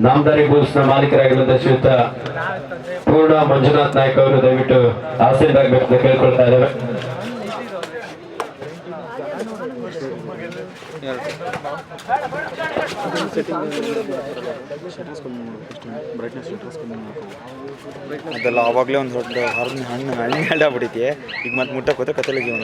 ನಾಮದಾರಿ ಬೂಲ್ಸ್ನ ಮಾಲೀಕರಾಗಿರುವಂತಹ ಶ್ರೀಯುತ ಪೂರ್ಣ ಮಂಜುನಾಥ್ ನಾಯ್ಕ ಅವರು ದಯವಿಟ್ಟು ಆಸೀನರಾಗಬೇಕು ಅಂತ ಕೇಳ್ಕೊಳ್ತಾ ಇದ್ದಾರೆ. ಅದೆಲ್ಲ ಆವಾಗಲೇ ಒಂದು ದೊಡ್ಡ ಹಣ್ಣು ಹಣ್ಣು ಹಣ್ಣು ಹಣ್ಣಾಗ್ಬಿಟ್ಟೈತಿ ಈಗ ಮತ್ತೆ ಮುಟ್ಟಕ್ಕೆ ಕತ್ತಲೆ ಜೀವನ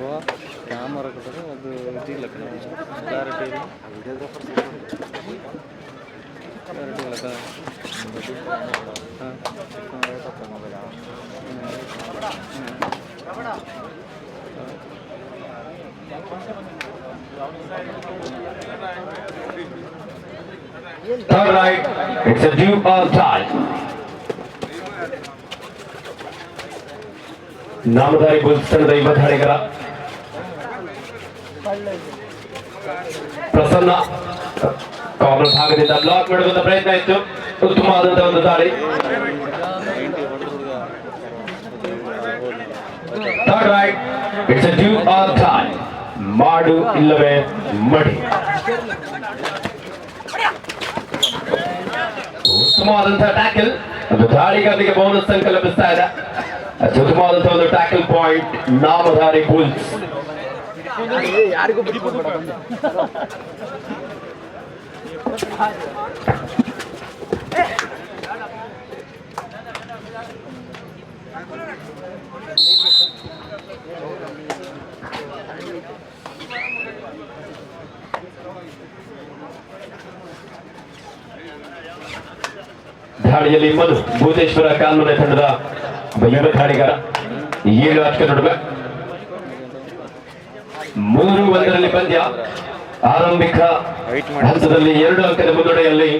ಸುಮ್ಮನೆ ಕ್ಯಾಮರಾ ಕೊಟ್ಟರೆ ಅದು ಇದಿಲ್ಲ ಕ್ಲಾರಿಟಿ ಕ್ಲಾರಿಟಿ ಇಲ್ಲ Third right, it's a due or tie. Namdhari Bulls ತಂಡದ ಯುವ ಧಾಡಿಗರ ಪ್ರಸನ್ನ. ಕಾಂಗ್ರೆಸ್ ಭಾಗದಿಂದ ಬ್ಲಾಕ್ ಮಾಡುವಂತ ಪ್ರಯತ್ನ ಇತ್ತು. ಉತ್ತಮವಾದಂತಹ ಒಂದು ದಾಳಿ. Third right it's a do or die ಮಾಡು ಇಲ್ಲವೇ ಮಡಿ. ಉತ್ತಮವಾದಂತಹ ಟ್ಯಾಕಲ್ ಒಂದು ದಾಳಿಗಾರನಿಗೆ ಬೋನಸ್ ಸಂಕಲ್ಪಿಸ್ತಾ ಇದೆ. ಅತ್ಯುತ್ತಮವಾದಂತಹ ಒಂದು ಟ್ಯಾಕಲ್ ಪಾಯಿಂಟ್ ನಾಮಧಾರಿ ಬುಲ್ಸ್ ದಾಳಿಯಲ್ಲಿ ಇಪ್ಪತ್ತು ಭೂತೇಶ್ವರ ಕಾಲ್ಮನೆ ತಂಡದ ಯುವ ಧಾಡಿಗಾರ ಏಳು ಅಚ್ಚ ನಡುವೆ ಮೂರು ಒಂದರಲ್ಲಿ ಪಂದ್ಯ. ಆರಂಭಿಕ ಹಂತದಲ್ಲಿ ಎರಡು ಅಂಕದ ಮುನ್ನಡೆಯಲ್ಲಿ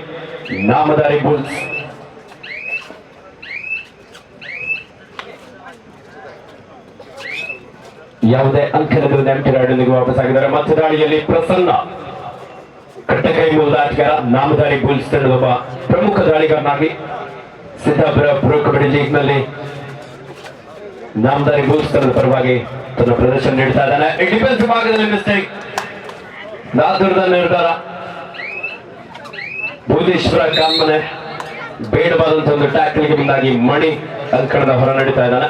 ನಾಮದಾರಿ ಬುಲ್ಸ್. ಯಾವುದೇ ಅಂಕದ ನೆಂಟಿರಾಡಲಿಗೆ ವಾಪಸ್ ಆಗಿದ್ದಾರೆ. ಮತ್ತೆ ದಾಳಿಯಲ್ಲಿ ಪ್ರಸನ್ನ. ಕಟ್ಟಕೈ ಮೂಲದ ಆಟಗಾರ ನಾಮದಾರಿ ಬುಲ್ಸ್ ತಂಡದ ಒಬ್ಬ ಪ್ರಮುಖ ದಾಳಿಗಾರನಾಗಿ ಸಿದ್ದಾಪುರ ಪ್ರೊ ಕಬಡ್ಡಿ ಲೀಗ್ನಲ್ಲಿ ನಾಮದಾರಿ ಬುಲ್ಸ್ ತಂಡದ ಪರವಾಗಿ ತನ್ನ ಪ್ರದರ್ಶನ ನೀಡ್ತಾ ಇದ್ದಾನೆ. ಡಿಫೆನ್ಸ್ ಭಾಗದಲ್ಲಿ ಮಿಸ್ಟೇಕ್ ನಾದೂರದ ನಿರ್ಧಾರ. ಭೂತೇಶ್ವರ ಕಾಮನೆ ಬೇಡವಾದಂತಹ ಒಂದು ಟ್ಯಾಕ್ಲಿಗೆ ಮುಂದಾಗಿ ಮಣಿ ಅಂಕಣದ ಹೊರ ನಡೀತಾ ಇದ್ದಾನೆ.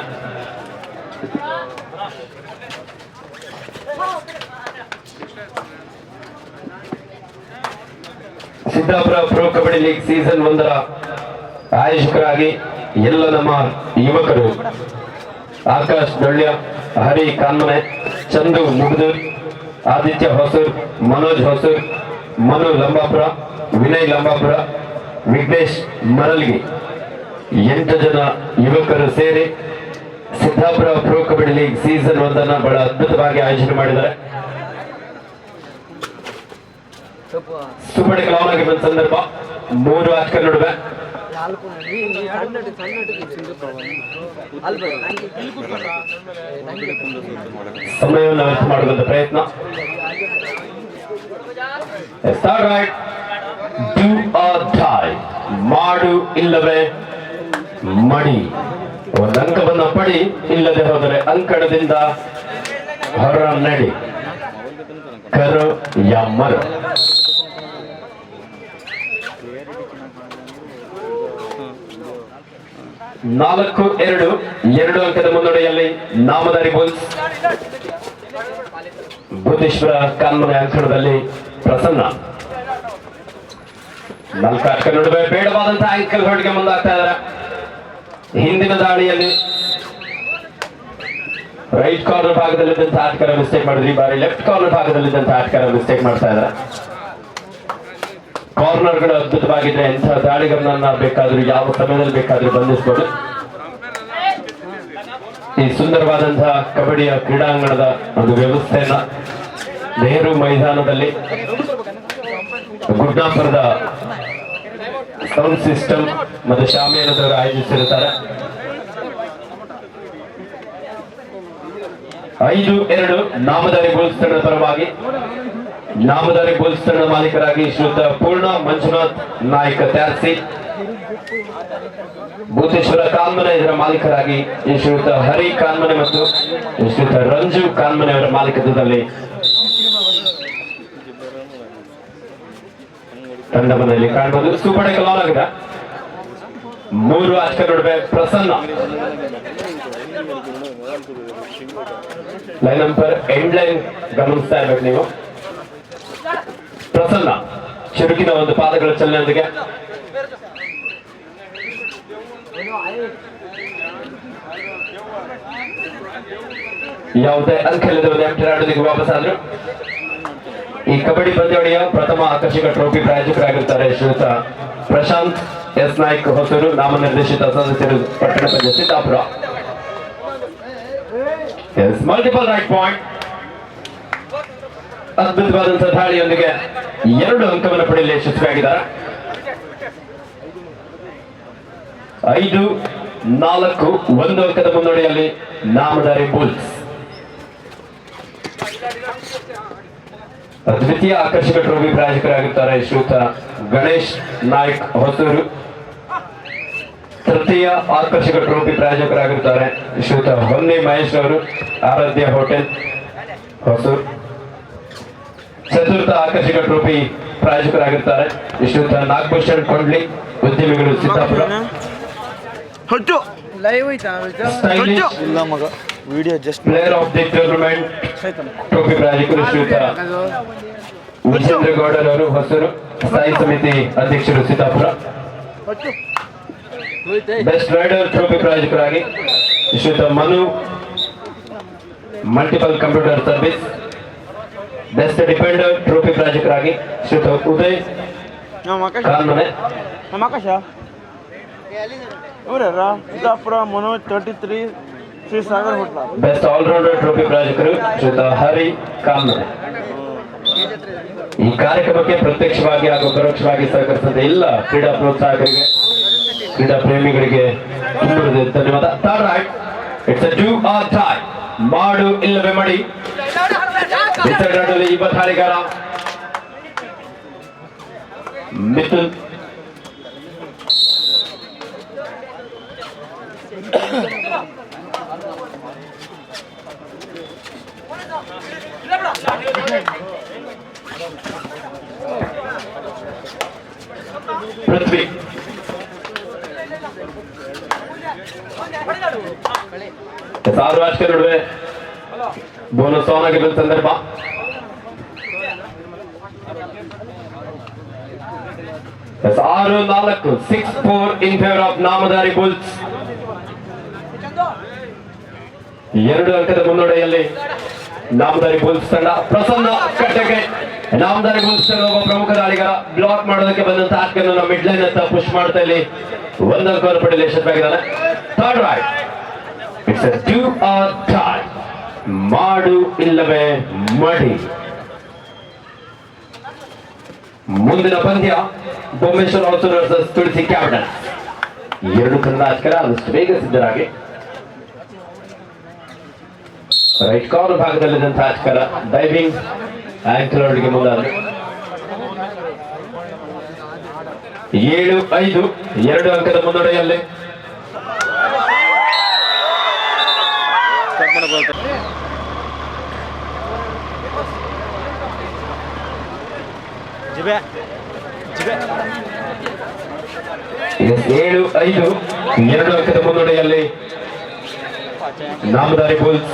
Siddapur pro kabaddi league season ಒಂದರ ಆಯೋಜಕರಾಗಿ ಎಲ್ಲ ನಮ್ಮ ಯುವಕರು ಆಕಾಶ್ ಡೊಳ್ಯ ಹರಿ ಕಾನ್ಮನೆ ಚಂದು ಮುಗ್ದೂರ್ ಆದಿತ್ಯ ಹೊಸೂರ್, ಮನೋಜ್ ಹೊಸೂರ್, ಮನು ಲಂಬಾಪುರ, ವಿನಯ್ ಲಂಬಾಪುರ, ವಿಘ್ನೇಶ್ ಮರಲ್ಗಿ. ಎಂಟು ಜನ ಯುವಕರು ಸೇರಿ Siddapur pro kabaddi league season ಒಂದನ್ನು ಬಹಳ ಅದ್ಭುತವಾಗಿ ಆಯೋಜನೆ ಮಾಡಿದ್ದಾರೆ. ಸುಪಡೆ ಕಲಾವನಾಗಿ ಬಂದ ಸಂದರ್ಭ ಮೂರು ಆಟಗಾರ ನಡುವೆ. ಸಮಯವನ್ನು ವ್ಯರ್ಥ ಮಾಡುವಂತ ಪ್ರಯತ್ನ. ಮಾಡು ಇಲ್ಲವೇ ಮಡಿ. ಒಂದು ಅಂಕವನ್ನು ಪಡಿ, ಇಲ್ಲದೆ ಹೋದರೆ ಅಂಕಣದಿಂದ ಹೊರ ನಡಿ. ಕರು ಮರ ನಾಲ್ಕು, ಎರಡು ಎರಡು ಅಂಕದ ಮುನ್ನಡೆಯಲ್ಲಿ ನಾಮದಾರಿ ಬುಲ್ಸ್. ಭೂತೇಶ್ವರ ಕಾನ್ಮನೆ ಅಂಕಣದಲ್ಲಿ ಪ್ರಸನ್ನ. ನಾಲ್ಕು ಅಂಕ ನಡುವೆ ಬೇಡವಾದಂತಹ ಅಂಕಲ್ ಹೊರಟಿಗೆ ಮುಂದಾಗ್ತಾ ಇದ್ದಾರೆ. ಹಿಂದಿನ ದಾಳಿಯಲ್ಲಿ ರೈಟ್ ಕಾರ್ನರ್ ಭಾಗದಲ್ಲಿದ್ದಂತ ಆಟಗಾರ ಮಿಸ್ಟೇಕ್ ಮಾಡಿದ್ರು. ಬಾರಿ ಲೆಫ್ಟ್ ಕಾರ್ನರ್ ಭಾಗದಲ್ಲಿದ್ದಂತ ಆಟಗಾರ ಮಿಸ್ಟೇಕ್ ಮಾಡ್ತಾ ಇದ್ದಾರೆ. ಕಾರ್ನರ್ಗಳು ಅದ್ಭುತವಾಗಿದ್ರೆ ಎಂತಹ ದಾಳಿಗಳನ್ನ ಬೇಕಾದ್ರೂ, ಯಾವ ಸಮಯದಲ್ಲಿ ಬೇಕಾದ್ರೂ ಬಂಧಿಸಬಹುದು ಈ ಸುಂದರವಾದಂತಹ ಕಬಡ್ಡಿಯ ಕ್ರೀಡಾಂಗಣದ ಒಂದು ವ್ಯವಸ್ಥೆಯನ್ನ ನೆಹರು ಮೈದಾನದಲ್ಲಿ ಗುಡ್ಡಾಪುರದ ಸೌಂಡ್ ಸಿಸ್ಟಮ್ ಮತ್ತು ಶಾಮಿಯಾನದವರು ಆಯೋಜಿಸಿರುತ್ತಾರೆ. ಐದು, ಎರಡು, ನಾಮಧಾರಿ ಬುಲ್ಸ್ ಪರವಾಗಿ, ನಾಮಧಾರಿ ಬುಲ್ಸ್ ತಂಡದ ಮಾಲೀಕರಾಗಿ ಶ್ರೀಯುತ ಪೂರ್ಣ ಮಂಜುನಾಥ್ ನಾಯಕ ತ್ಯಾರ್ಸಿ ಭೂತೇಶ್ವರ ಕಾನ್ಮನೆ ಇದರ ಮಾಲೀಕರಾಗಿ ಶ್ರೀಯುತ ಹರಿ ಕಾನ್ಮನೆ ಮತ್ತು ಶ್ರೀಯುತ ರಂಜು ಕಾನ್ಮನೆ ಅವರ ಮಾಲೀಕತ್ವದಲ್ಲಿ ತಂಡ ಮನೆಯಲ್ಲಿ ಕಾಣಬಹುದು. ಸುಪಡೆ ಟೆಕ್ ಲಾನ್ ಆಗಿದೆ ಮೂರು ಅಷ್ಟೇ ನಡುವೆ Prasanna. Line number end line ಗಮನಿಸ್ತಾ ಇರ್ಬೇಕು ನೀವು. ಪ್ರಸನ್ನ ಚುರುಕಿನ ಒಂದು ಪಾದಗಳ ಚಲನೆಯೊಂದಿಗೆ ಯಾವುದೇ ಅಂಕಲಿದ ಒಂದು ಎಂಟರಾಡೋದಕ್ಕೆ ವಾಪಸ್ ಆದ್ರು. ಈ ಕಬಡ್ಡಿ ಪಂದ್ಯಾವಳಿಯ ಪ್ರಥಮ ಆಕರ್ಷಕ ಟ್ರೋಫಿ ಪ್ರಾಯೋಜಕರಾಗಿರ್ತಾರೆ ಶ್ರೀಯುತ ಪ್ರಶಾಂತ್ ಎಸ್ ನಾಯ್ಕ್ ಹೊಸೂರು, ನಾಮನಿರ್ದೇಶಿತ ಸದಸ್ಯರು ಪಟ್ಟಣ panchayat Siddapur. Yes multiple right point ಅದ್ಭುತವಾದಂತಹ ದಾಳಿಯೊಂದಿಗೆ ಎರಡು ಅಂಕವನ್ನು ಪಡೆಯಲು ಯಶಸ್ವಿಯಾಗಿದ್ದಾರೆ. ಐದು, ನಾಲ್ಕು, ಒಂದು ಅಂಕದ ಮುನ್ನಡೆಯಲ್ಲಿ ನಾಮದಾರಿ ಬುಲ್ಸ್. ದ್ವಿತೀಯ ಆಕರ್ಷಕ ಟ್ರೋಫಿ ಪ್ರಾಯೋಜಕರಾಗಿರ್ತಾರೆ ಶ್ರೀಯುತ ಗಣೇಶ್ ನಾಯ್ಕ್ ಹೊಸೂರು. ತೃತೀಯ ಆಕರ್ಷಕ ಟ್ರೋಫಿ ಪ್ರಾಯೋಜಕರಾಗಿರ್ತಾರೆ. ಶ್ರೀಯುತ ಬನ್ನಿ ಮಹೇಶ್ ಅವರು ಆರಾಧ್ಯ ಹೋಟೆಲ್ ಹೊಸೂರು. ಚತುರ್ಥ ಆಕರ್ಷಕ ಟ್ರೋಫಿ ಪ್ರಾಯೋಜಕರಾಗಿರ್ತಾರೆ. ಶ್ರೀಯುತ ನಾಗಭೂಷಣ್ ಕೊಂಡ್ಲಿ ಉದ್ಯಮಿಗಳು Siddapura. Video just player of the tournament trophy ಪ್ರಾಯೋಜಕರು ಶ್ರೀಯುತ ವಿಜೇಂದ್ರ ಗೌಡರವರು ಹೊಸೂರು. ಸ್ಥಾಯಿ ಸಮಿತಿ ಅಧ್ಯಕ್ಷರು ಸಿದ್ದಾಪುರ. ಬೆಸ್ಟ್ ರೈಡರ್ ಟ್ರೋಫಿ ಪ್ರಾಯೋಜಕರಾಗಿ ಶ್ರೀಯುತ Manu multiple computer service best defender trophy ಪ್ರಾಯೋಜಕರಾಗಿ ಶ್ರೀಯುತ Uday ಇವರ್ಯಾರ Siddapura Manoj thirty three Shri Sagar hotel. Best allrounder trophy ಪ್ರಾಯೋಜಕರು ಶ್ರೀಯುತ ಹರಿ ಕಾಲ್ಮನೆ ಈ ಕಾರ್ಯಕ್ರಮಕ್ಕೆ ಪ್ರತ್ಯಕ್ಷವಾಗಿ ಹಾಗೂ ಪರೋಕ್ಷವಾಗಿ ಸಹಕರಿಸಿದ ಎಲ್ಲ ಕ್ರೀಡಾ ಪ್ರೋತ್ಸಾಹಕರಿಗೆ ಕ್ರೀಡಾ ಪ್ರೇಮಿಗಳಿಗೆ ತುಂಬುತ್ತದೆ ಧನ್ಯವಾದ. Third right it's a do or die ಮಾಡು ಇಲ್ಲವೇ ಮಡಿ. ಬಿಸರಡಲ್ಲಿ ಯುವ ಧಾರಿಗಾರ ಮಿಥುನ್ ಪೃಥ್ವಿ ಸಾರ್ವಜನಿಕ ನಡುವೆ ಬೋನಸ್ ಆನ್ ಆಗಿರೋ ಸಂದರ್ಭ. ಆರು, ನಾಲ್ಕು six four in favour of Namdhari Bulls ಎರಡು ಅಂಕದ ಮುನ್ನಡೆಯಲ್ಲಿ ನಾಮದಾರಿ ಬುಲ್ಸ್ ತಂಡ ಪ್ರಸನ್ನ ಕಟ್ಟಕ್ಕೆ ನಾಮದಾರಿ ಬುಲ್ಸ್ ತಂಡ ಒಬ್ಬ ಪ್ರಮುಖ ದಾಳಿಗ ಬ್ಲಾಕ್ ಮಾಡೋದಕ್ಕೆ ಬಂದಂತ ಆಟವನ್ನು ಮಿಡ್ ಲೈನ್ ಅಂತ ಪುಷ್ ಮಾಡ್ತಾ ಇಲ್ಲಿ. ಒಂದು ಅಂಕವನ್ನು ಪಡೆಯಲು ಯಶಸ್ವಿಯಾಗಿದ್ದಾನೆ. Third right it's a do or die ಮಾಡು ಇಲ್ಲವೇ ಮಡಿ. ಮುಂದಿನ ಪಂದ್ಯ ಬೊಮ್ಮೇಶ್ವರ್ ಹೊಸೂರು ವರ್ಸಸ್ ತುಳಸಿ ಕ್ಯಾಪ್ಟನ್. ಎರಡು ಕರ್ನಾಟಕರ ಆದಷ್ಟು ಬೇಗ ಸಿದ್ಧರಾಗಿ. ರೈಟ್ ಕಾರ್ನರ್ ಭಾಗದಲ್ಲಿದ್ದಂತಹ ಆಚಕರ ಡೈವಿಂಗ್ ಆಂಕಲರ್ಗೆ ಮುಂದಾದ. ಏಳು, ಐದು, ಎರಡು ಅಂಕದ ಮುನ್ನಡೆಯಲ್ಲಿ ಏಳು ಐದು ಎರಡು ಅಂಕದ ಮುನ್ನಡೆಯಲ್ಲಿ ನಾಮದಾರಿ ಬುಲ್ಸ್.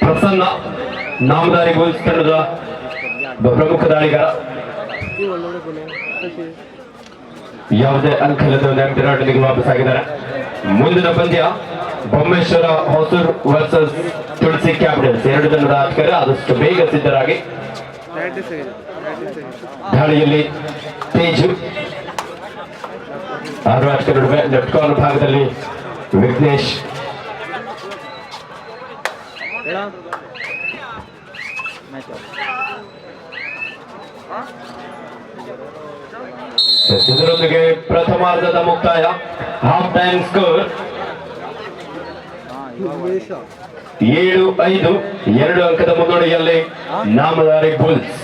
ಪ್ರಸನ್ನ ನಾಮದಾರಿ ಬುಲ್ಸ್ ತಂಡದ ಪ್ರಮುಖ ದಾಳಿಗಾರ ಯಾವುದೇ ಅಂಕಲದ ನೆನಪಿನಾಟಲಿಗೆ ವಾಪಸ್ ಆಗಿದ್ದಾರೆ. ಮುಂದಿನ ಪಂದ್ಯ ಬೊಮ್ಮೇಶ್ವರ ಹೊಸೂರ್ ವರ್ಸಸ್ ತುಳಸಿ ಕ್ಯಾಪಿಟಲ್ಸ್. ಎರಡು ಜನರ ಆಟಗಾರ ಆದಷ್ಟು ಬೇಗ ಸಿದ್ಧರಾಗಿ ದಾಳಿಯಲ್ಲಿ ತೇಜು. ಆರು ಆಟಗಾರ ನಡುವೆ ಲೆಫ್ಟ್ ಕಾರ್ನರ್ ಭಾಗದಲ್ಲಿ ವಿಘ್ನೇಶ್. ಇದರೊಂದಿಗೆ ಪ್ರಥಮಾರ್ಧದ ಮುಕ್ತಾಯ. ಹಾಫ್ ಟೈಮ್ ಸ್ಕೋರ್ ಏಳು, ಐದು, ಎರಡು ಅಂಕದ ಮುನ್ನಡೆಯಲ್ಲಿ ನಾಮದಾರಿ ಬುಲ್ಸ್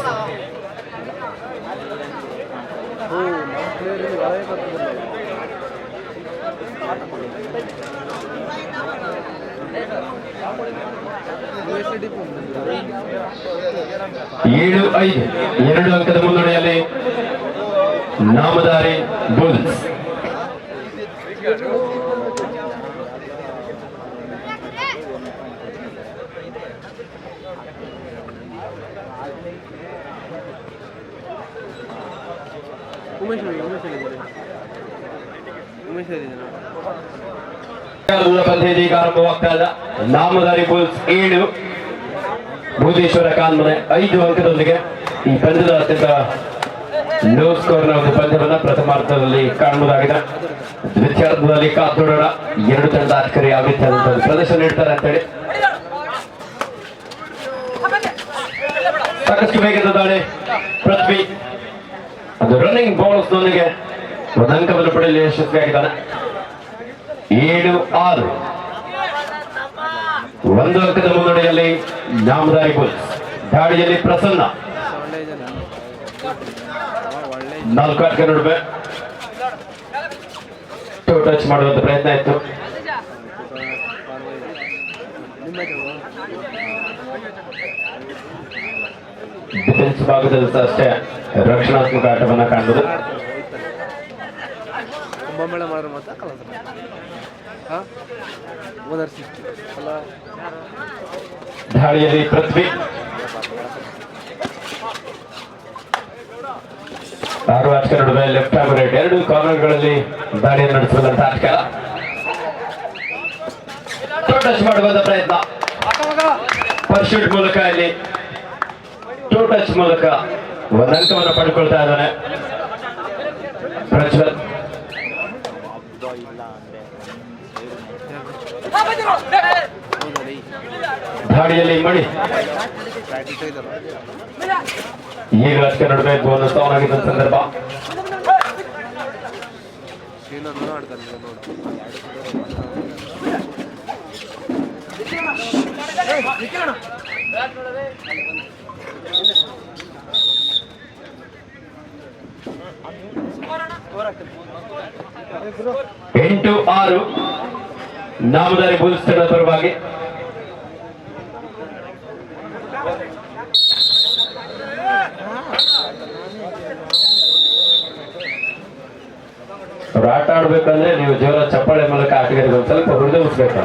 ಏಳು, ಐದು, ಎರಡು ಅಂಕದ ಮುನ್ನಡೆಯಲ್ಲಿ ನಾಮದಾರಿ ಬುಲ್ಸ್ ಉಮೇಶ್ ಹೇಳಿ ಉಮೇಶ್ ಹೇಳಿದ್ದಾರೆ ಉಮೇಶ್ ಹೇಳಿದ್ದಾನೆ ದೂರ ಪಂದ್ಯ ಇದೀಗ ಆರಂಭವಾಗ್ತಾ ಇಲ್ಲ ನಾಮದಾರಿ ಬುಲ್ಸ್ ಏಳು. ಭೂತೇಶ್ವರ ಕಾನ್ಮನೆ ಐದು ಅಂಕದೊಂದಿಗೆ ಈ ಪಂದ್ಯದ ಅತ್ಯಂತ ಲೋ ಸ್ಕೋರ್ನ ಒಂದು ಪಂದ್ಯವನ್ನ ಪ್ರಥಮಾರ್ಥದಲ್ಲಿ ಕಾಣಬಹುದಾಗಿದೆ. ದ್ವಿತೀಯಾರ್ಧದಲ್ಲಿ ಕಾತೋಡೋಣ ಎರಡು ತಂಡ ಅಧಿಕಾರಿ ಯಾವ ಅಂತ ಪ್ರದರ್ಶನ ನೀಡ್ತಾರೆ ಅಂತೇಳಿ. ಸಾಕಷ್ಟು ವೇಗದ ದಾಳಿ. ಪೃಥ್ವಿ, ಅದು ರನ್ನಿಂಗ್ ಬಾಲ್ಸ್ನೊಂದಿಗೆ ಒಂದು ಅಂಕವನ್ನು ಪಡೆಯಲು ಯಶಸ್ವಿಯಾಗಿದ್ದಾನೆ. ಏಳು, ಆರು. ಒಂದು ಅಂಕದ ಮುನ್ನಡೆಯಲ್ಲಿ ನಾಮದಾರಿ ಬುಲ್ಸ್. ದಾಳಿಯಲ್ಲಿ ಪ್ರಸನ್ನ. ನಾಲ್ಕು ಆಟಕ್ಕೆ ನಡುವೆ. ಟೂ ಟಚ್ ಮಾಡುವಂತ ಪ್ರಯತ್ನ ಇತ್ತು ಡಿಫೆನ್ಸ್ ಭಾಗದಲ್ಲಿ ಸಹ ಅಷ್ಟೇ ರಕ್ಷಣಾತ್ಮಕ ಆಟವನ್ನು ಕಾಣಬಹುದು ಕುಂಭಮೇಳ ಮಾಡಿದ್ರೆ ಮಾತ್ರ ಕಲಸ ಓದರ್ ಸಿಕ್ತು ಅಲ್ಲ. ದಾಳಿಯಲ್ಲಿ ಪೃಥ್ವಿ. ಆರು ಆಟಕ ನಡುವೆ ಲೆಫ್ಟ್ ಹಾಗೂ ರೈಟ್ ಎರಡು ಕಾರ್ನರ್ಗಳಲ್ಲಿ ದಾಳಿ ನಡೆಸುವಂತ ಆಟಗಾರ. ಟಚ್ ಮಾಡುವಂತ ಪ್ರಯತ್ನ. ಪರ್ಶೂಟ್ ಮೂಲಕ ಇಲ್ಲಿ ಟೂ ಟಚ್ ಮೂಲಕ ಒಂದು ಅಂಕವನ್ನು ಪಡ್ಕೊಳ್ತಾ ಇದ್ದಾನೆ. ಪ್ರಜ್ವಲ್. ದಾಳಿಯಲ್ಲಿ ಮಣಿ. ಈಗ ಆಟಕ ನಡುವೆ ಆಗಿದ್ದ ಸಂದರ್ಭ. ಎಂಟು ಆರು ನಾಮದಾರಿ ಬೋಧಿಸ್ತಿರೋ ಪರವಾಗಿ ಅವ್ರು ಆಟ ಆಡ್ಬೇಕಂದ್ರೆ ನೀವು ಜೋರ ಚಪ್ಪಾಳೆ ಮೂಲಕ ಆಟಗಾರಿಗೆ ಒಂದು ಸ್ವಲ್ಪ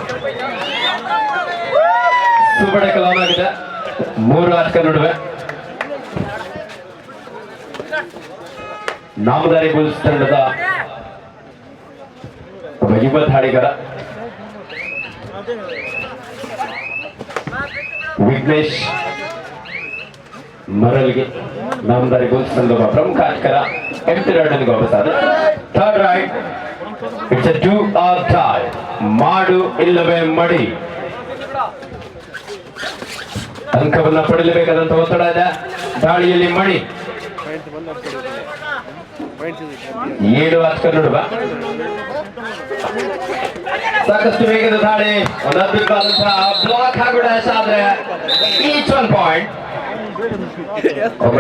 ಸುಬಡೆ ಕಲಾನ್ ಆಗಿದೆ. ಮೂರು ಆಟಕ ನಡುವೆ. ನಾಮದಾರಿ ಬುಲ್ಸ್ ತಂಡದ ಯುವ ಧಾಡಿಗರ ವಿಘ್ನೇಶ್ ಮರಲ್ಗೆ ನಾಮದಾರಿ ಬುಲ್ಸ್ ತಂಡದ ಪ್ರಮುಖ ಆಟಗಾರ ಎಂಟಿ ರಾಡನ್ಗೆ ವಾಪಸ್ಸಾದ it's a do or die ಮಾಡು ಇಲ್ಲವೇ ಮಡಿ. ಅಂಕವನ್ನ ಪಡೆಯಲೇಬೇಕಾದಂತ ಒತ್ತಡ ಇದೆ. ದಾಳಿಯಲ್ಲಿ ಪಾಯಿಂಟ್ಸ್ ಏಳು ಆಟಗಾರ ನೋಡುವ. ಸಾಕಷ್ಟು ವೇಗದ ದಾಳಿ. ಒಂದು ಅದ್ಭುತವಾದಂತಹ ಬ್ಲಾಕ್ ಹಾಗೂ dash each one point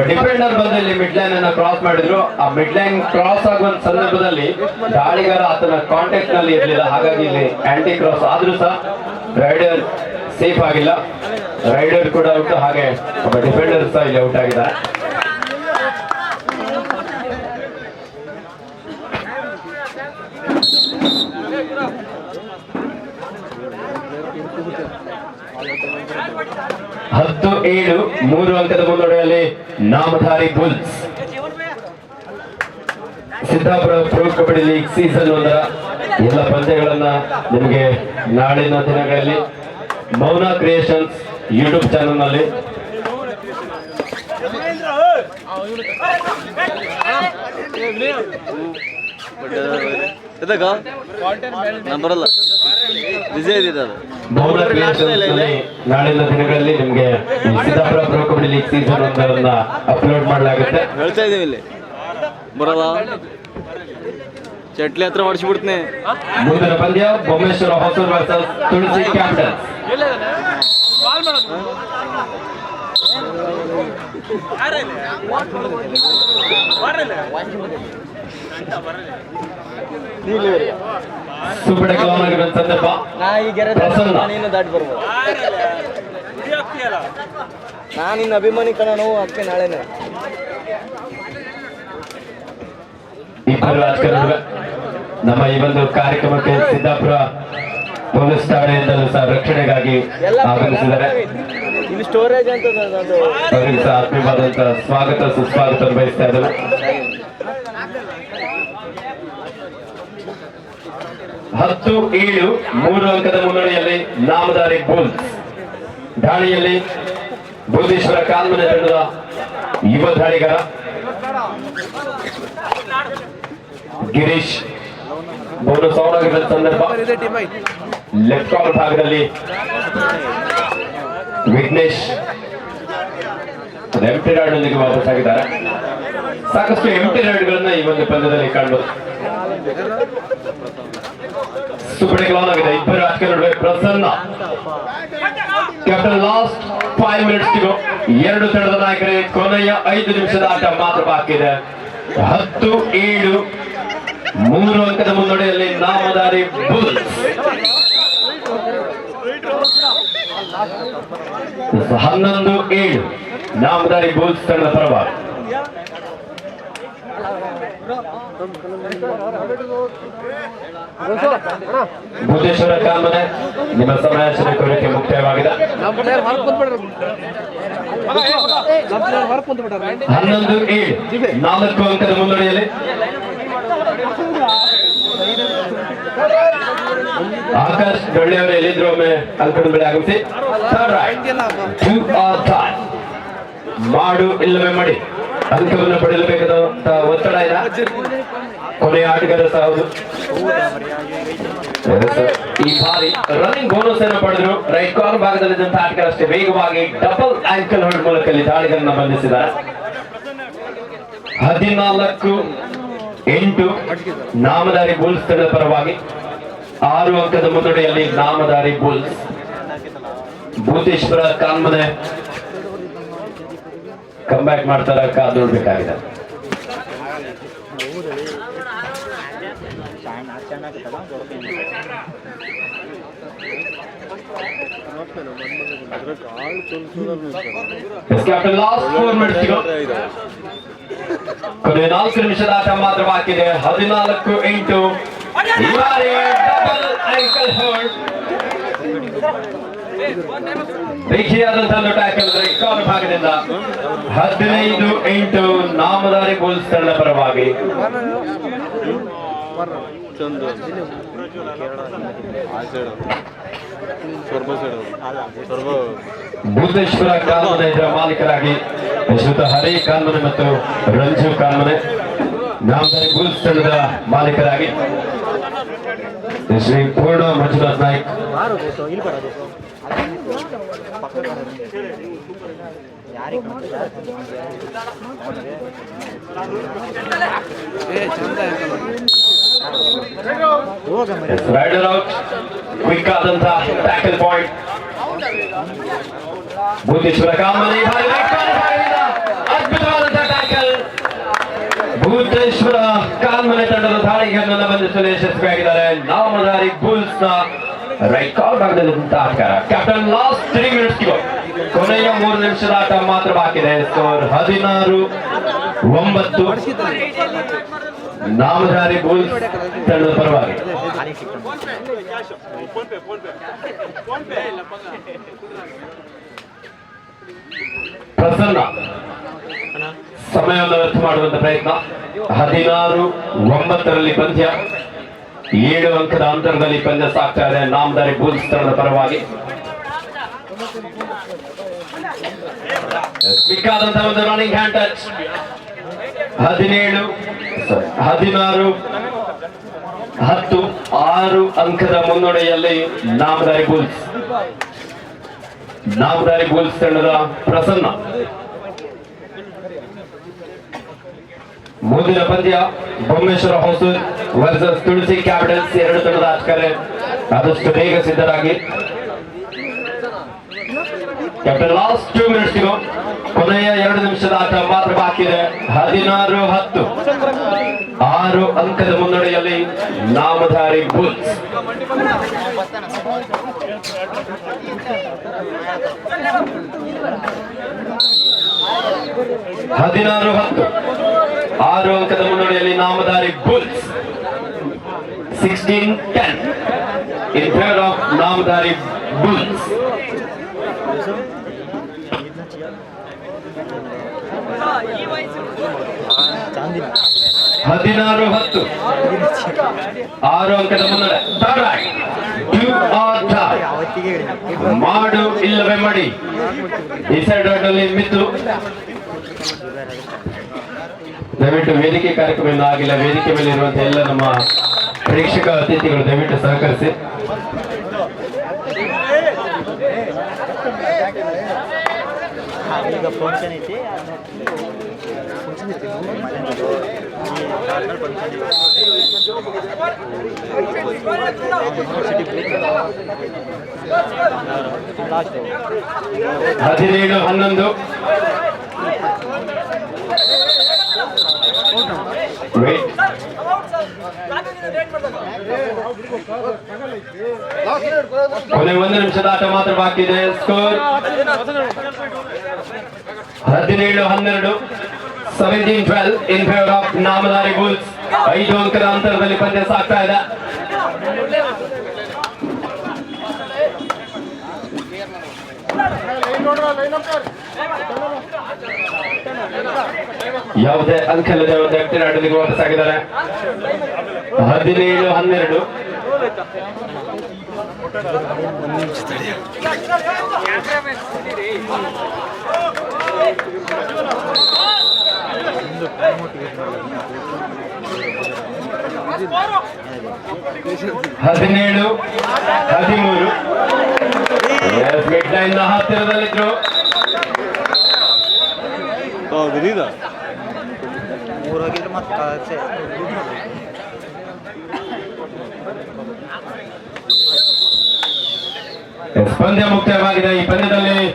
defender ಬಂದು ಇಲ್ಲಿ ಮಿಡ್ ಲೈನ್ ಅನ್ನ ಕ್ರಾಸ್ ಮಾಡಿದ್ರು. ಆ ಮಿಡ್ ಲೈನ್ ಕ್ರಾಸ್ ಆಗುವ ಸಂದರ್ಭದಲ್ಲಿ ದಾಳಿಗಾರ ಆತನ ಕಾಂಟ್ಯಾಕ್ಟ್ನಲ್ಲಿ ಇರಲಿಲ್ಲ. ಹಾಗಾಗಿ ಇಲ್ಲಿ ಆಂಟಿ ಕ್ರಾಸ್ ಆದ್ರೂ ಸಹ ರೈಡರ್ ಸೇಫ್ ಆಗಿಲ್ಲ. ರೈಡರ್ ಕೂಡ ಔಟ್ ಹಾಗೆ ಒಬ್ಬ ಡಿಫೆಂಡರ್ ಸಹ ಇಲ್ಲಿ ಔಟ್ ಆಗಿದ್ದಾರೆ ಹತ್ತು ಏಳು, ಮೂರು ಅಂಕದ ಮುನ್ನಡೆಯಲ್ಲಿ Namdhari Bulls. Siddapur pro kabaddi league season ಒಂದರ ಎಲ್ಲ ಪಂದ್ಯಗಳನ್ನ ನಿಮಗೆ ನಾಳಿನ ದಿನಗಳಲ್ಲಿ ಮೌನ ಕ್ರಿಯೇಷನ್ಸ್ ಯೂಟ್ಯೂಬ್ ಚಾನಲ್ನಲ್ಲಿ. ನಲ್ಲಿ ನಾನು ಬರಲ್ಲ ಅದು. ನಾಳಿನ ದಿನಗಳಲ್ಲಿ ನಿಮಗೆ Siddapur pro kabaddi league season ಒಂದರನ್ನ upload ಮಾಡಲಾಗುತ್ತೆ. ಹೇಳ್ತಾ ಇದೀವಿ ಇಲ್ಲಿ. ಬರಲ್ಲ? ಚಟ್ಲಿ ಹತ್ರ ಮಾಡಿಸ್ಬಿಡ್ತೀನಿ. ಮುಂದಿನ ಪಂದ್ಯ Bommeshwara Hosur versus Tulasi Capitals super ಸಂದರ್ಭ ನಾ ಅಭಿಮಾನಿ ಕಣ ನೋವು ಅದಕ್ಕೆ ನಾಳೆನೆ ನಮ್ಮ ಈ ಒಂದು ಕಾರ್ಯಕ್ರಮಕ್ಕೆ ಸಿದ್ದಾಪುರ ಪೊಲೀಸ್ ಠಾಣೆಯಿಂದಲೂ ಸಹ ರಕ್ಷಣೆಗಾಗಿ ಆಗಮಿಸಿದ್ದಾರೆ ಸ್ವಾಗತ ಸುಸ್ವಾಗತ ಬಯಸ್ತಾ ಇದ್ದಾರೆ ಹತ್ತು, ಏಳು, ಮೂರು ಅಂಕದ ಮುನ್ನಡೆಯಲ್ಲಿ ನಾಮದಾರಿ ಬುಲ್. ದಾಳಿಯಲ್ಲಿ ಬುದ್ಧೇಶ್ವರ ಕಾಲ್ಮನೆ ತಂಡದ ಯುವ ದಾಳಿಗರ ಗಿರೀಶ್. ಬೋನಸ್ ಔಟ್ ಸಂದರ್ಭ. ಲೆಫ್ಟ್ ಕಾರ್ನರ್ ಭಾಗದಲ್ಲಿ ವಿಘ್ನೇಶ್. ಎಂಟಿ ರಾಡ್ನೊಂದಿಗೆ ವಾಪಸ್ ಆಗಿದ್ದಾರೆ. ಸಾಕಷ್ಟು ಎಂಟಿ ರಾಡ್ಗಳನ್ನ ಈ ಒಂದು ಪಂದ್ಯದಲ್ಲಿ ಕಾಣಬಹುದು ಆಗಿದೆ ಇಬ್ಬರು ಆಟಗಾರರ ನಡುವೆ Prasanna. Captain last five minutes ಎರಡು ತಂಡದ ನಾಯಕರೇ, ಕೊನೆಯ ಐದು ನಿಮಿಷದ ಆಟ ಮಾತ್ರ ಬಾಕಿ ಇದೆ. ಹತ್ತು, ಏಳು, ಮೂರು ಅಂಕದ ಮುನ್ನಡೆಯಲ್ಲಿ ನಾಮದಾರಿ ಬುಲ್ಸ್. ಹನ್ನೊಂದು, ಏಳು ನಾಮದಾರಿ ಬುಲ್ಸ್ ತಂಡದ ಪರವಾಗಿ. ಭೂತೇಶ್ವರ ಕಾಲ್ಮನೆ, ನಿಮ್ಮ ಸಮಯಾಚರಣೆ ಕೋರಿಕೆ ಮುಕ್ತಾಯವಾಗಿದೆ. ಹನ್ನೊಂದು ನಾಲ್ಕು ಅಂಕದ ಮುನ್ನಡೆಯಲ್ಲಿ. ಆಕಾಶ್ ಡೊಳ್ಳೆಯವರು ಎಲ್ಲಿದ್ರು ಒಮ್ಮೆ ಅಲ್ಕೊಂಡು ಬೆಳೆ ಆಗುತ್ತೆ. ಮಾಡು ಇಲ್ಲವೇ ಮಾಡಿ. ಅಂಕವನ್ನು ಪಡೆಯಲೇಬೇಕಾದ ಒತ್ತಡ ಇಲ್ಲ ಕೊನೆಯ ಆಟಗಾರ ಸಹ ಹೌದು ಈ ಬಾರಿ ರನ್ನಿಂಗ್ ಬೋನಸ್ ಅನ್ನು ಪಡೆದ್ರು. ರೈಟ್ ಕಾರ್ನರ್ ಭಾಗದಲ್ಲಿದ್ದಂತಹ ಆಟಗಾರ ಅಷ್ಟೇ ವೇಗವಾಗಿ ಡಬಲ್ ಆಂಕಲ್ ಹೊಡ್ ಮೂಲಕ ದಾಳಿಗಳನ್ನ ಬಂಧಿಸಿದ್ದಾರೆ. ಹದಿನಾಲ್ಕು ಎಂಟು ನಾಮದಾರಿ ಬುಲ್ಸ್ ತಂಡದ ಪರವಾಗಿ ಆರು ಅಂಕದ ಮುನ್ನಡೆಯಲ್ಲಿ ನಾಮದಾರಿ ಬುಲ್ಸ್. ಭೂತೇಶ್ವರ ಕಾನ್ಮನೆ ಕಂಬ್ಯಾಕ್ ಮಾಡ್ತಾರ ಕಾದು ನೋಡ್ಬೇಕಾಗಿದೆ. ಕ್ಯಾಪ್ಟನ್ ಲಾಸ್ಟ್ ಫೋರ್ ಮಿನಿಟ್ಸ್ ಕೊನೆಯ ನಾಲ್ಕು ನಿಮಿಷದ ಆಟ ಮಾತ್ರ ಬಾಕಿ ಇದೆ ಹದಿನಾಲ್ಕು ಎಂಟು ಈ ಬಾರಿ ಡಬಲ್ ಆಂಕಲ್ ಹೋಲ್ಡ್ ರೇಖೆಯಾದಂತಹ ಟ್ಯಾಕಲ್ ಕಾರ್ನರ್ ಭಾಗದಿಂದ ಹದಿನೈದು ಎಂಟು ನಾಮದಾರಿ ಬುಲ್ಸ್ ತಂಡ ಪರವಾಗಿ. ಭೂತೇಶ್ವರ ಕಾನ್ಮನೆ ಇದರ ಮಾಲೀಕರಾಗಿ ಶ್ರೀತ ಹರಿ ಕಾನ್ಮನೆ ಮತ್ತು ರಂಜು ಕಾನ್ಮನೆ ನಾಮದಾರಿ ಬುಲ್ಸ್ ತಂಡದ ಮಾಲೀಕರಾಗಿ Shri Poorna Manjunath Naik. Raider out quick ಆದಂತಹ ಟ್ಯಾಕಲ್ ಪಾಯಿಂಟ್ ಭೂತೇಶ್ವರ ಕಾಮನೆ ಈ ಬಾರಿ right corner ಭಾಗದಿಂದ ಅದ್ಭುತವಾದಂತಹ ಟ್ಯಾಕಲ್ ಭೂತೇಶ್ವರ ಕಾಲ್ಮನೆ ತಂಡದ ದಾಳಿಗಳನ್ನು ಬಂಧಿಸಲು ಯಶಸ್ವಿಯಾಗಿದ್ದಾರೆ ನಾಮದಾರಿ ಬುಲ್ಸ್ನ ರೈಟ್ ಕಾಲ್ ಭಾಗದಲ್ಲಿದ್ದಂತಹ ಆಟಗಾರ. ಕ್ಯಾಪ್ಟನ್ ಲಾಸ್ಟ್ ತ್ರೀ ಮಿನಿಟ್ಸ್ ಕೊನೆಯ ಮೂರು ನಿಮಿಷದ ಆಟ ಮಾತ್ರ ಬಾಕಿ ಇದೆ. ಸ್ಕೋರ್ ಹದಿನಾರು, ಒಂಬತ್ತು. ನಾಮಧಾರಿ ಬುಲ್ಸ್ ತಂಡದ ಪರವಾಗಿ. ಪ್ರಸನ್ನ. ಸಮಯವನ್ನು ವ್ಯರ್ಥ ಮಾಡುವಂತ ಪ್ರಯತ್ನ. ಹದಿನಾರು, ಒಂಬತ್ತರಲ್ಲಿ ಪಂದ್ಯ. ಏಳು ಅಂಕದ ಅಂತರದಲ್ಲಿ ಪಂದ್ಯ ಸಾಗ್ತಾ ಇದೆ ನಾಮದಾರಿ ಬೋಧಿಸ್ತರದ ಪರವಾಗಿ ರನ್ನಿಂಗ್ ಹ್ಯಾಂಡ್ ಟಚ್ ಹದಿನೇಳು ಹದಿನಾರು, ಹತ್ತು, ಆರು ಅಂಕದ ಮುನ್ನಡೆಯಲ್ಲಿ ನಾಮದಾರಿ ಬುಲ್ಸ್ ನಾಮದಾರಿ ಬುಲ್ಸ್ ತಂಡದ ಪ್ರಸನ್ನ. ಮುಂದಿನ ಪಂದ್ಯ ಬೊಮ್ಮೇಶ್ವರ ಹೊಸೂರ್ ವರ್ಸಸ್ ತುಳಸಿ ಕ್ಯಾಪಿಟಲ್ಸ್ ಎರಡು ತಂಡದ ಆಟಗಾರ ಆದಷ್ಟು ಬೇಗ ಸಿದ್ಧರಾಗಿ. ಲಾಸ್ಟ್ ಟೂ ಮಿನಿಟ್ಸ್ ಕೊನೆಯ ಎರಡು ನಿಮಿಷದ ಆಟ ಮಾತ್ರ ಬಾಕಿ ಇದೆ. ಹದಿನಾರು ಹತ್ತು. ಆರು ಅಂಕದ ಮುನ್ನಡೆಯಲ್ಲಿ ನಾಮಧಾರಿ ಬುಲ್ಸ್. ಹದಿನಾರು ಹತ್ತು. ಆರು ಅಂಕದ ಮುನ್ನಡೆಯಲ್ಲಿ Namdhari Bulls. Sixteen ten in favour of Namdhari Bulls. ಹದಿನಾರು ಹತ್ತು. ಆರು ಅಂಕದ ಮುನ್ನಡೆ ಮಾಡು ಇಲ್ಲವೇ ಮಾಡಿ. ಈ ಸೈಡ್ ಮಿತ್ತು ದಯವಿಟ್ಟು ವೇದಿಕೆ ಕಾರ್ಯಕ್ರಮ ಆಗಿಲ್ಲ, ವೇದಿಕೆ ಮೇಲೆ ಇರುವಂತಹ ಎಲ್ಲ ನಮ್ಮ ಪ್ರೇಕ್ಷಕ ಅತಿಥಿಗಳು ದಯವಿಟ್ಟು ಸಹಕರಿಸಿ. ಹದಿನೇಳು ಫಂಕ್ಷನ್ ವೇಟ್ ಕೊನೆ ಒಂದು ನಿಮಿಷದ ಆಟ ಮಾತ್ರ ಬಾಕಿ ಇದೆ. ಸ್ಕೋರ್ ಹದಿನೇಳು, ಹನ್ನೆರಡು. Seventeen twelve in favour of Namdhari Bulls ಐದು ಅಂಕದ ಅಂತರದಲ್ಲಿ ಪಂದ್ಯ ಸಾಗ್ತಾ ಇದೆ. ಯಾವುದೇ ಅಂಕಲ್ಲದ ಒಂದು ವ್ಯಕ್ತಿ ಆಟದಿಗೆ ವಾಪಸ್ ಆಗಿದ್ದಾರೆ ಹದಿನೇಳು ಹನ್ನೆರಡು. ಹದಿನೇಳು ಹದಿಮೂರು. ಹತ್ತಿರದಲ್ಲಿದ್ರು ಊರಾಗಿದ್ರೆ ಮತ್ತೆ ಪಂದ್ಯ ಮುಕ್ತಾಯವಾಗಿದೆ ಈ ಪಂದ್ಯದಲ್ಲಿ.